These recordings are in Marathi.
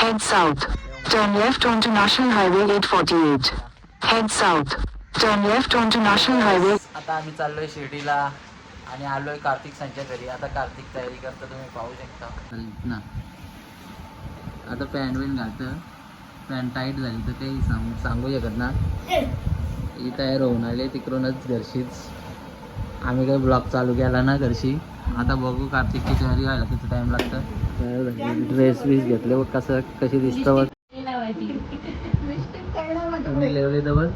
Head south. Turn left onto National Highway 848. Head south. Turn left onto National Highway आता आम्ही चाललोय शिर्डीला आणि आलोय कार्तिक संच्या घरी. आता कार्तिक तयारी करतो तुम्ही पाहू शकता. ना. आता पॅन्ट बिन घालतं. पॅन्ट टाईट झाली तर काही सांगू सांगू शकत ना? ही तयार होऊन आली तिकडूनच घरशीच आम्ही काही ब्लॉग चालू केला ना घरशी. आता बघू कार्तिकची तयारी व्हायला किती टाइम लागतं ड्रेस बीस घेतले व कसं कशी दिसतं बघ. तर बघ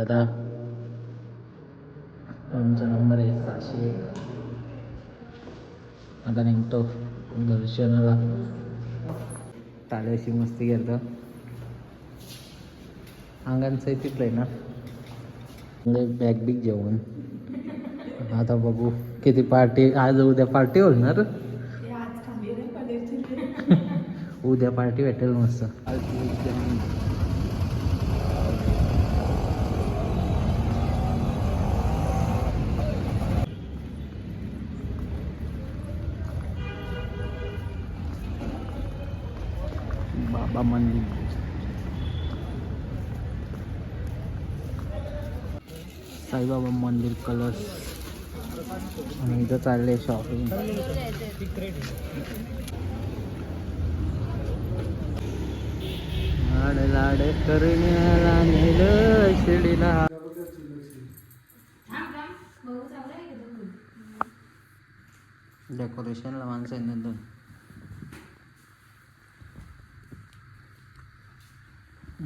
आता. आमचा नंबर आहे सहाशे एक. आता निघतो. दर्शनाला. चालेशी मस्ती करतो. अंगांचं तिथलं आहे ना? बॅग बिग जेवण. आता बघू किती पार्टी आज उद्या पार्टी होणार? उद्या पार्टी भेटेल मस्त. बाबा मंदिर साईबाबा मंदिर कलर्स आणि इथं चालले शॉपिंग लाड लाड करण्याला नेलं शिर्डीला डेकोरेशनला माणसं आहेत ना दोन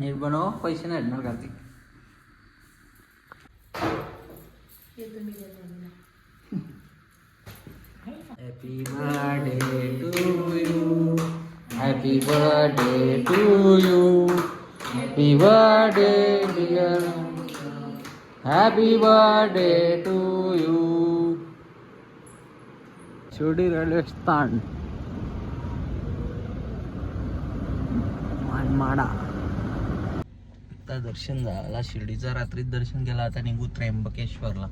नीट बनव पैसे नाही भेटणार Kartik happy birthday to you happy birthday to you happy birthday dear happy birthday to you Shirdi railway स्थान मानमाडा आता दर्शन झाला शिर्डीचा रात्रीत दर्शन केलं आता निघू त्र्यंबकेश्वरला.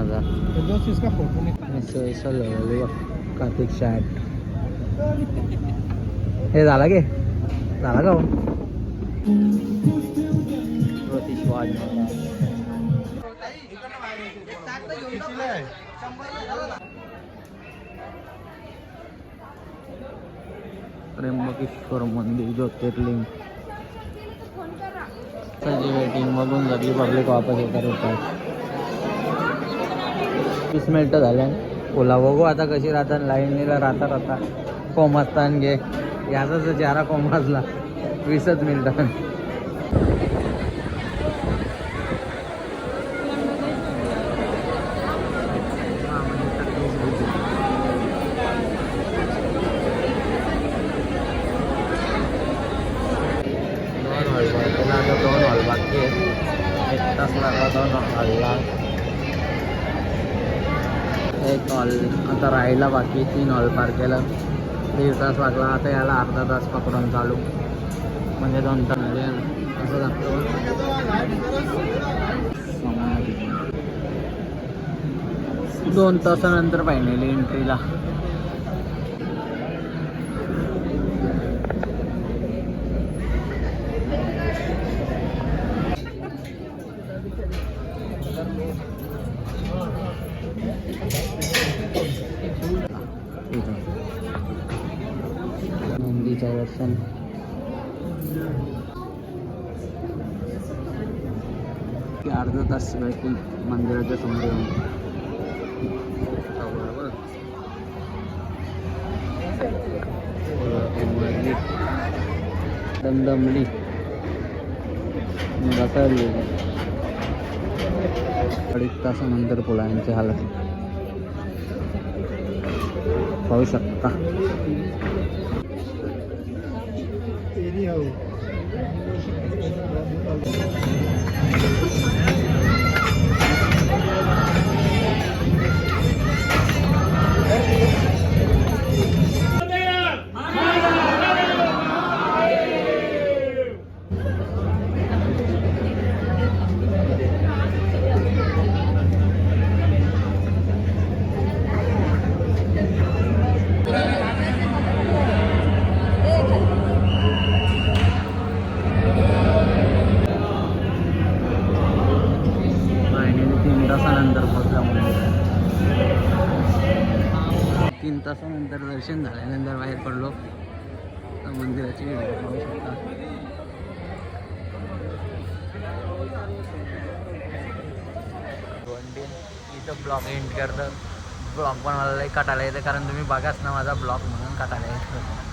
माझा. बघ कार्तिक शॅट हे झाला गे झाला का हो? ज्योतिष वाज. त्र्यंबकेश्वर मंदिर ज्योतिर्लिंग. वेटिंग बघून सगळी पब्लिक वापस येतात. वीस मिनटं झाल्या ओला बघू आता कशी राहतात लाईनीला राहता राहता कोमास्तान घे. याचाच चारा कोमाजला. वीसच मिनटं. दोन हॉल दोन हॉल बाकी आहेत एक तास लागला दोन हॉलला हॉल आता राहायला बाकी तीन हॉल पार केलं. दीड तास लागला आता याला अर्धा तास पकडून चालू. म्हणजे दोन तास. म्हणजे असं लागतं दोन तासानंतर फायनली एंट्रीला नंदीचं दर्शन की अर्धा तास भेटतील मंदिराच्या समोर येऊन बरोबर दमदमली दमदमली घसरली अडीच तासानंतर पोळ्यांची हालत पाहू शकता finally तीन तासानंतर दर्शन झाल्यानंतर बाहेर पडलो. तर मंदिराची व्हिडिओ पाहू शकता. इथं ब्लॉग एंड करतं ब्लॉग मला लई काटायला येतं कारण तुम्ही बघाच ना माझा ब्लॉग म्हणून काटायला येतं.